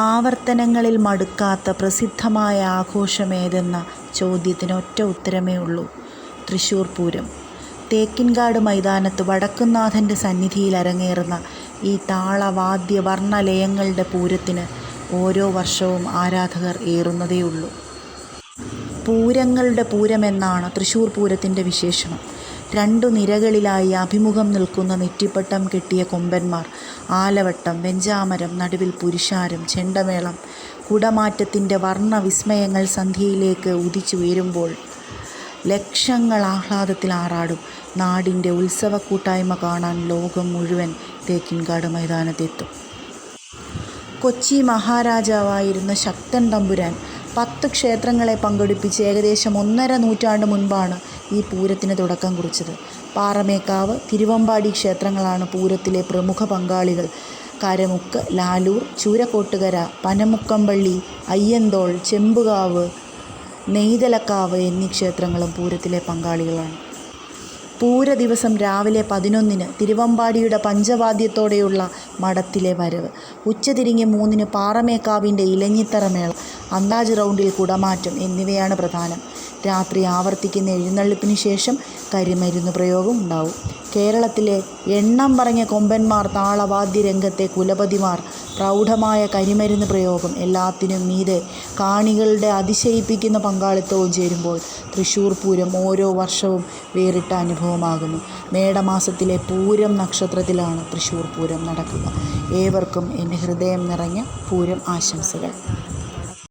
ആവർത്തനങ്ങളിൽ മടുക്കാത്ത പ്രസിദ്ധമായ ആഘോഷമേതെന്ന ചോദ്യത്തിന് ഒറ്റ ഉത്തരമേ ഉള്ളൂ തൃശ്ശൂർ പൂരം. തേക്കിൻകാട് മൈതാനത്ത് വടക്കുംനാഥന്റെ സന്നിധിയിൽ അരങ്ങേറുന്ന ഈ താളവാദ്യ വർണലയങ്ങളുടെ പൂരത്തിന് ഓരോ വർഷവും ആരാധകർ ഏറുന്നതേയുള്ളൂ. പൂരങ്ങളുടെ പൂരമെന്നാണ് തൃശ്ശൂർ പൂരത്തിന്റെ വിശേഷണം. രണ്ടു നിരകളിലായി അഭിമുഖം നിൽക്കുന്ന നെറ്റിപ്പട്ടം കെട്ടിയ കൊമ്പന്മാർ, ആലവട്ടം, വെഞ്ചാമരം, നടുവിൽ പുരുഷാരം, ചെണ്ടമേളം, കുടമാറ്റത്തിന്റെ വർണവിസ്മയങ്ങൾ സന്ധ്യയിലേക്ക് ഉദിച്ചുയരുമ്പോൾ ലക്ഷങ്ങൾ ആഹ്ലാദത്തിൽ ആറാടും. നാടിന്റെ ഉത്സവക്കൂട്ടായ്മ കാണാൻ ലോകം മുഴുവൻ തേക്കിൻകാട് മൈതാനത്തെത്തും. കൊച്ചി മഹാരാജാവായിരുന്ന ശക്തൻ തമ്പുരാൻ പത്ത് ക്ഷേത്രങ്ങളെ പങ്കെടുപ്പിച്ച് ഏകദേശം ഒന്നര നൂറ്റാണ്ട് മുൻപാണ് ഈ പൂരത്തിന് തുടക്കം കുറിച്ചത്. പാറമേക്കാവ്, തിരുവമ്പാടി ക്ഷേത്രങ്ങളാണ് പൂരത്തിലെ പ്രമുഖ പങ്കാളികൾ. കരമുക്ക്, ലാലൂർ, ചൂരക്കോട്ടുകര, പനമുക്കമ്പള്ളി അയ്യന്തോൾ, ചെമ്പുകാവ്, നെയ്തലക്കാവ് എന്നീ ക്ഷേത്രങ്ങളും പൂരത്തിലെ പങ്കാളികളാണ്. പൂരദിവസം രാവിലെ പതിനൊന്നിന് തിരുവമ്പാടിയുടെ പഞ്ചവാദ്യത്തോടെയുള്ള മഠത്തിലെ വരവ്. ഉച്ചതിരിഞ്ഞ് മൂന്നിന് പാറമേക്കാവിന്റെ ഇലഞ്ഞിത്തറ മേളം, അന്താജ് റൗണ്ടിൽ കുടമാറ്റം എന്നിവയാണ് പ്രധാനം. രാത്രി ആവർത്തിക്കുന്ന എഴുന്നള്ളിപ്പിന് ശേഷം കരിമരുന്ന് പ്രയോഗം ഉണ്ടാവും. കേരളത്തിലെ എണ്ണം പറഞ്ഞ കൊമ്പന്മാർ, താളവാദ്യരംഗത്തെ കുലപതിമാർ, പ്രൗഢമായ കരിമരുന്ന് പ്രയോഗം എല്ലാത്തിനും മീതെ കാണികളുടെ അതിശയിപ്പിക്കുന്ന പങ്കാളിത്തവും ചേരുമ്പോൾ തൃശ്ശൂർ പൂരം ഓരോ വർഷവും വേറിട്ട അനുഭവമാകുന്നു. മേടമാസത്തിലെ പൂരം നക്ഷത്രത്തിലാണ് തൃശ്ശൂർ പൂരം നടക്കുക. ഏവർക്കും എന്റെ ഹൃദയം നിറഞ്ഞ പൂരം ആശംസകൾ.